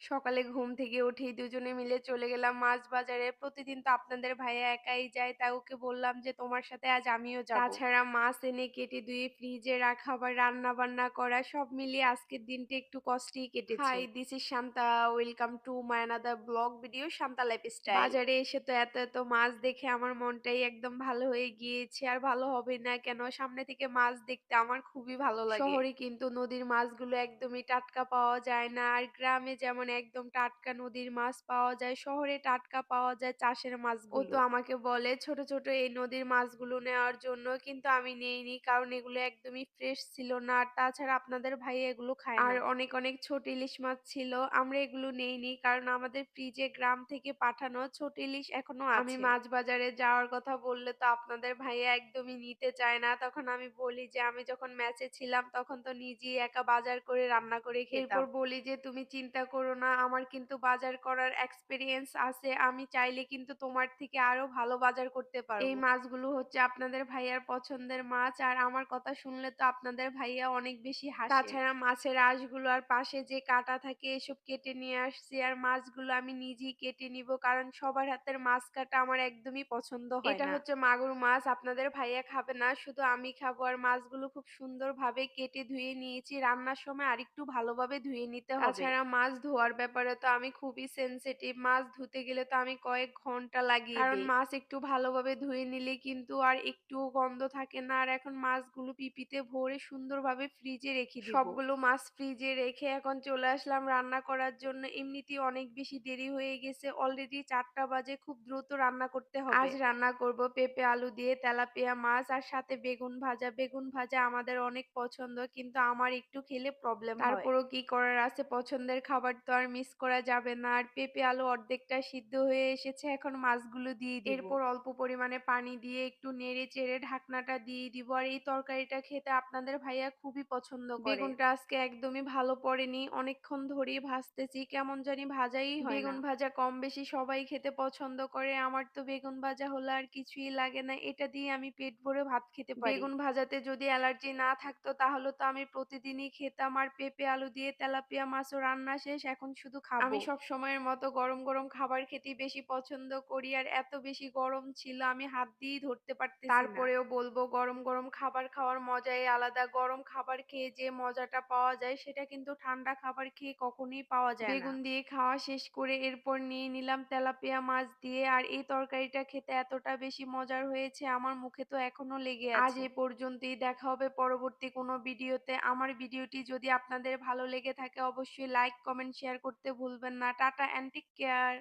সকালে ঘুম থেকে উঠেই দুজনে মিলে চলে গেলাম মাছ বাজারে। প্রতিদিন তো আপনাদের ভাইয়া একাই যায়। তাই ওকে বললাম যে, "তোমার সাথে আজ আমিও যাব।" তাছাড়া মাছ এনে কেটে ধুয়ে ফ্রিজে রাখা আবার রান্না-বান্না করা সব মিলিয়ে আজকের দিনটা একটু কষ্টেই কেটেছে। Hi this is Shanta. Welcome to my another blog video Shanta lifestyle. বাজারে এসে তো এত, এত মাছ দেখে আমার মনটাই একদম ভালো হয়ে গিয়েছে। আর ভালো হবে না কেন? সামনে থেকে মাছ দেখতে আমার খুবই ভালো লাগে। শহরে কিন্তু নদীর মাছগুলো একদমই টাটকা পাওয়া যায় না। আর গ্রামে যেমন একদম টাটকা নদীর মাছ পাওয়া যায়, শহরে টাটকা পাওয়া যায় চাষের মাছগুলো। ও তো আমাকে বলে ছোট, ছোট এই নদীর মাছগুলো নেওয়ার জন্য কিন্তু আমি নেইনি কারণ এগুলো একদমই ফ্রেশ ছিল না। আর তাছাড়া আপনাদের ভাইয়া এগুলো খায় আর অনেক, অনেক ছোট ইলিশ মাছ ছিল। আমরা এগুলো নেইনি কারণ আমাদের ফ্রিজে গ্রাম থেকে পাঠানো ছোট ইলিশ এখনও আছে। আমি মাছ বাজারে যাওয়ার কথা বললে তো আপনাদের ভাইয়া একদমই নিতে চায় না। তখন আমি বলি যে, "আমি যখন ম্যাচে ছিলাম তখন তো নিজেই একা বাজার করে রান্না করে খেতাম।" বলি যে, "তুমি চিন্তা করো না আমার কিন্তু বাজার করার এক্সপেরিয়েন্স আছে। আমি চাইলে কিন্তু তোমার থেকে আরও ভালো বাজার করতে পারব।" এই মাছগুলো হচ্ছে আপনাদের ভাইয়ার পছন্দের মাছ। আর আমার কথা শুনলে তো আপনাদের ভাইয়া অনেক বেশি হাসে। তাছাড়া মাছের আঁশগুলো আর পাশে যে কাঁটা থাকে এসব কেটে নিয়ে আসছি। আর মাছগুলো আমি নিজেই কেটে নিবো কারণ সবার হাতের মাছ কাটা আমার একদমই পছন্দ হয় এটা হচ্ছে মাগুর মাছ। আপনাদের ভাইয়া খাবে না, শুধু আমি খাব। আর মাছগুলো খুব সুন্দরভাবে কেটে ধুয়ে নিয়েছি। রান্নার সময় আরেকটু ভালোভাবে ধুয়ে নিতে হবে। তাছাড়া মাছ ধোয়ার ব্যাপারে তো আমি খুবই সেনসিটিভ। মাছ ধুতে গেলে তো আমি কয়েক ঘণ্টা দিই। কারণ মাছ একটু ভালোভাবে ধুয়ে নিলে কিন্তু আর একটুও গন্ধ থাকে না। আর এখন মাছগুলো পিপিতে ভরে সুন্দরভাবে ফ্রিজে রেখে সবগুলো মাছ ফ্রিজে রেখে এখন চলে আসলাম রান্না করার জন্য। এমনিতেই অনেক বেশি দেরি হয়ে গেছে। অলরেডি চারটা বাজে। খুব দ্রুত রান্না করতে হবে। আজ রান্না করব পেঁপে আলু দিয়ে তেলাপিয়া মাছ আর সাথে বেগুন ভাজা। বেগুন ভাজা আমাদের অনেক পছন্দ কিন্তু আমার একটু খেলে প্রবলেম হয়। তারপরও কি করার আছে পছন্দের খাবার তো আর মিস করা যাবে না। আর পেঁপে আলু অর্ধেকটা সিদ্ধ হয়ে এসেছে। এখন মাছগুলো দিয়ে দিব। এরপর অল্প পরিমাণে পানি দিয়ে একটু নেড়ে চেড়ে ঢাকনাটা দিয়ে দিব। আর এই তরকারিটা খেতে আপনাদের ভাইয়া খুবই পছন্দ করে। বেগুনটা আজকে একদমই ভালো পড়েনি। অনেকক্ষণ ধরেই ভাজতেছি। কেমন জানি ভাজাই হয় বেগুন ভাজা কম বেশি সবাই খেতে পছন্দ করে। আমার তো বেগুন ভাজা হলে আর কিছুই লাগে না। এটা দিয়ে আমি পেট ভরে ভাত খেতে পারি। বেগুন ভাজাতে যদি অ্যালার্জি না থাকতো তাহলে তো আমি প্রতিদিনই খেতাম। আর পেঁপে আলু দিয়ে তেলাপিয়া মাছও রান্না শেষ। এখন শুধু খাব। আমি সবসময়ের মতো গরম, গরম খাবার খেতেই বেশি পছন্দ করি। আর এত বেশি গরম ছিল আমি হাত দিয়েই ধরতে পারতেছি না। তারপরেও বলব গরম, গরম খাবার খাওয়ার মজাই আলাদা। গরম খাবার খেয়ে যে মজাটা পাওয়া যায় সেটা কিন্তু ঠান্ডা খাবার খেয়ে কখনোই পাওয়া যায় না। বেগুন দিয়ে খাওয়া শেষ করে এরপর নিয়ে নিলাম তেলাপিয়া মাছ দিয়ে। আর এই তরকারিটা খেতে এতটা বেশি মজার হয়েছে আমার মুখে তো এখনও লেগে আছে। আজ এ পর্যন্তই দেখা হবে পরবর্তী কোনো ভিডিওতে। আমার ভিডিওটি যদি আপনাদের ভালো লেগে থাকে অবশ্যই লাইক, কমেন্ট, শেয়ার করতে ভুলবেন না। Tata and take care.